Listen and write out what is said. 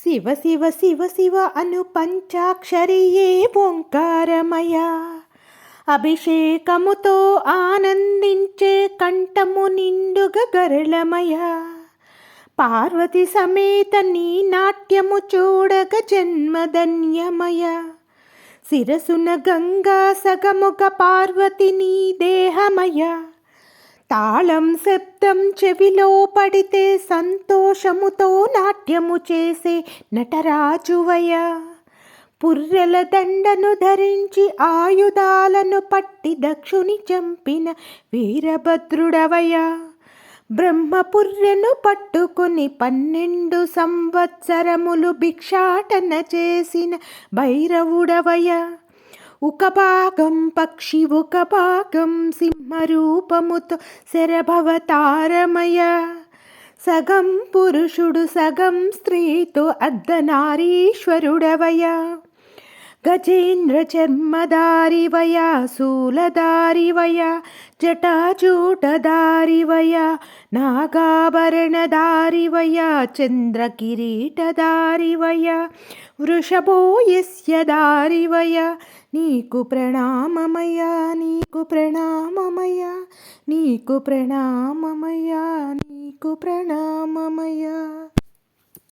శివ శివ శివ శివ అను పంచాక్షరియే ఓంకారమయ. అభిషేకముతో ఆనందించే కంఠము నిండుగ గరళమయ. పార్వతి సమేత నీ నాట్యము చూడగ జన్మధన్యమయ. శిరసున గంగా సగముగ పార్వతి నీ దేహమయ. తాళం శబ్దం చెవిలో పడితే సంతోషముతో నాట్యము చేసే నటరాజువయ పుర్రెల దండను ధరించి ఆయుధాలను పట్టి దక్షుని చంపిన వీరభద్రుడవయ బ్రహ్మపుర్రెను పట్టుకుని పన్నెండు సంవత్సరములు భిక్షాటన చేసిన భైరవుడవయ ఉకపాకం పక్షి ఉకపాకం సింహరూపముతో శరభవతారమయ. సగం పురుషుడు సగం స్త్రీతో అర్ధనారీశ్వరుడవయ. గజేంద్ర చర్మదారివయ శూలదారివయ జటాజూటదారివయ నాగాభరణదారివయ చంద్రకిరీటదారివయ వృషభో యస్య దారివయ నీకు ప్రణామమయ్యా నీకు ప్రణామమయ్యా నీకు ప్రణామమయ్యా నీకు ప్రణామమయ్యా.